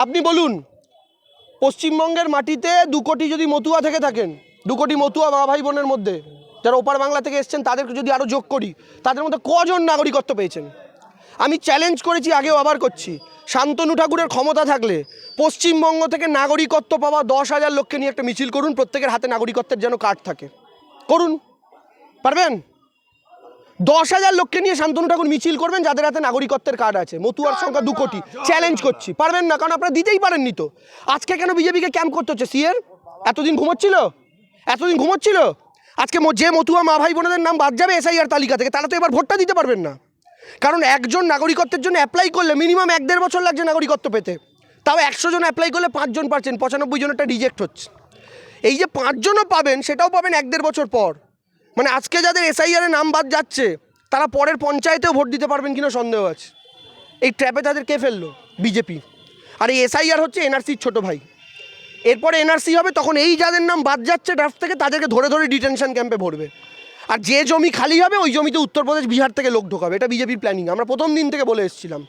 আপনি বলুন, পশ্চিমবঙ্গের মাটিতে দু কোটি যদি মতুয়া থেকে থাকেন, দু কোটি মতুয়া মা ভাই বোনের মধ্যে, যারা ওপার বাংলা থেকে এসছেন তাদেরকে যদি আরও যোগ করি, তাদের মধ্যে কজন নাগরিকত্ব পেয়েছেন? আমি চ্যালেঞ্জ করেছি, আগেও আবার করছি। শান্তনু ঠাকুরের ক্ষমতা থাকলে, পশ্চিমবঙ্গ থেকে নাগরিকত্ব পাওয়া দশ হাজার লোককে নিয়ে একটা মিছিল করুন, প্রত্যেকের হাতে নাগরিকত্বের যেন কার্ড থাকে। করুন। পারবেন? দশ হাজার লোককে নিয়ে শান্তনু ঠাকুর মিছিল করবেন যাদের হাতে নাগরিকত্বের কার্ড আছে। মতুয়ার সংখ্যা দু কোটি। চ্যালেঞ্জ করছি। পারবেন না কারণ আপনারা দিতেই পারেননি তো। আজকে কেন বিজেপিকে ক্যাম্প করতে হচ্ছে? সিএর এতদিন ঘুমোচ্ছিল? এতদিন ঘুমোচ্ছিল? আজকে যে মতুয়া মা ভাই বোনদের নাম বাদ যাবে এসআইআর তালিকা থেকে তারা তো এবার ভোটটা দিতে পারবেন না। কারণ একজন নাগরিকত্বের জন্য অ্যাপ্লাই করলে মিনিমাম এক দেড় বছর লাগছে নাগরিকত্ব পেতে। তাও একশো জন অ্যাপ্লাই করলে পাঁচজন পাচ্ছেন পঁচানব্বই জনেরটা রিজেক্ট হচ্ছে। এই যে পাঁচজনও পাবেন সেটাও পাবেন এক দেড় বছর পর। মানে আজকে যাদের এসআইআর নাম বাদ যাচ্ছে, তারা পরের পঞ্চায়েতেও ভোট দিতে পারবেন কিনা সন্দেহ আছে। এই ট্র্যাপে তাদের কে ফেলল? বিজেপি আর এই এসআইআর হচ্ছে এনআরসির ছোট ভাই। এরপরে এনআরসি হবে, তখন এই যাদের নাম বাদ যাচ্ছে ড্রাফট থেকে, তাদেরকে ধরে ধরে ডিটেনশন ক্যাম্পে ভরবে। আর যে জমি খালি হবে, ওই জমিতে উত্তরপ্রদেশ, বিহার থেকে লোক ঢোকাবে। এটা বিজেপির প্ল্যানিং আমরা প্রথম দিন থেকে বলে এসেছিলাম।